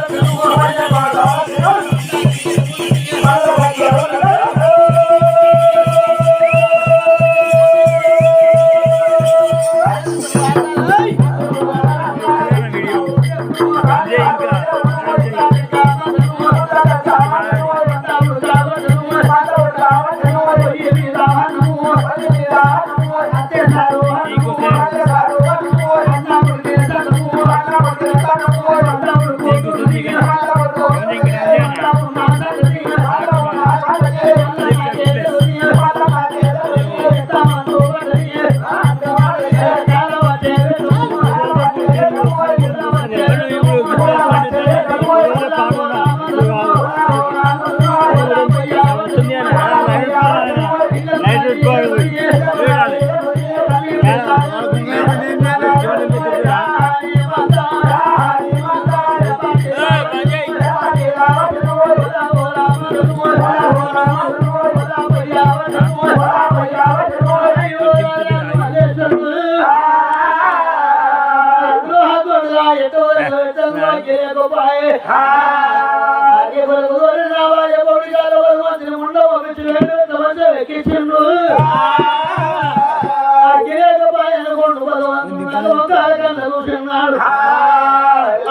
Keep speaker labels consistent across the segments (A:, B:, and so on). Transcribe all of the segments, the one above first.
A: బంగారు కసగడ్డి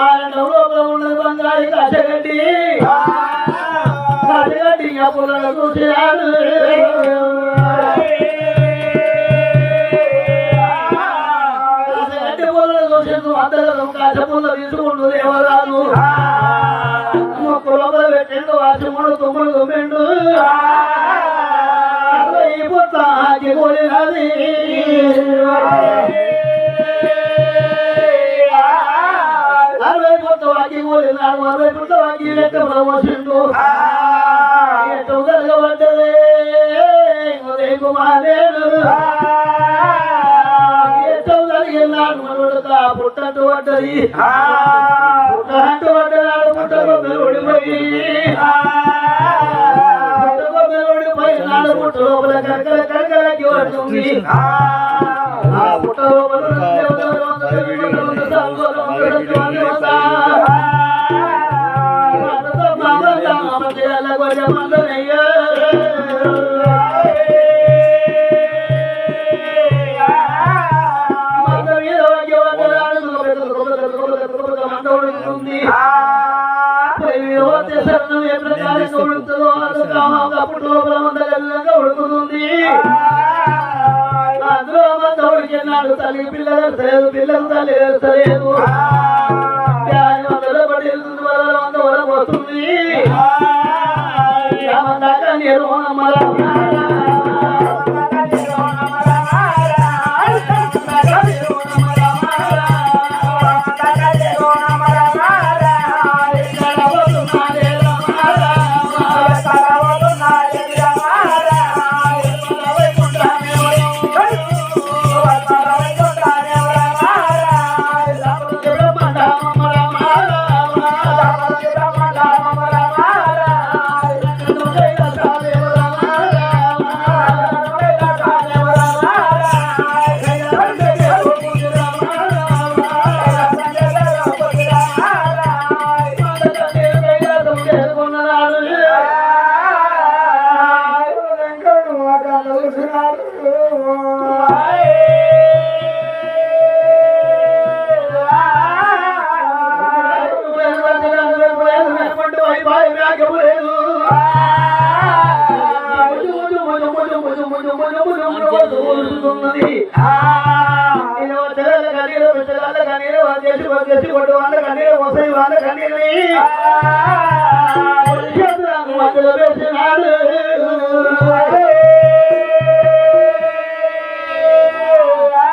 A: ఆయన లోపల చూసినాడు బంగారు పుల్లలు చూసిండు తీసుకుంటూ దేవరాలు మొక్కు పెట్టిండు వాసిముడు తుమ్ముడు తుమ్మిండు ఈ పుట్ట ఆకి కొలినది అరవై పుట్ట వాకి కొలినాడు అరవై పుట్ట వాకి లెక్క ప్రమోషన్లు పుట్టట్టు పడ్డది పుట్టట్టు పడ్డనాడు పుట్టకు మెరుడిపోయి పుట్టకు మెరుడిపోయి నాడు పుట్ట లోపల కరకర కరకరకి పడుతుంది ఆ పుట్ట లోపల అందులో మంద ఉడికినాడు తల్లి పిల్లలు లేదు పిల్లలు తల్లి లేదు వందల పడి వంద వరం వస్తుంది రామదాకా జరుగుతున్నది తెల్ల
B: చేసి చేసి కొట్టు వాళ్ళ
A: కన్నీరు వసై వాళ్ళ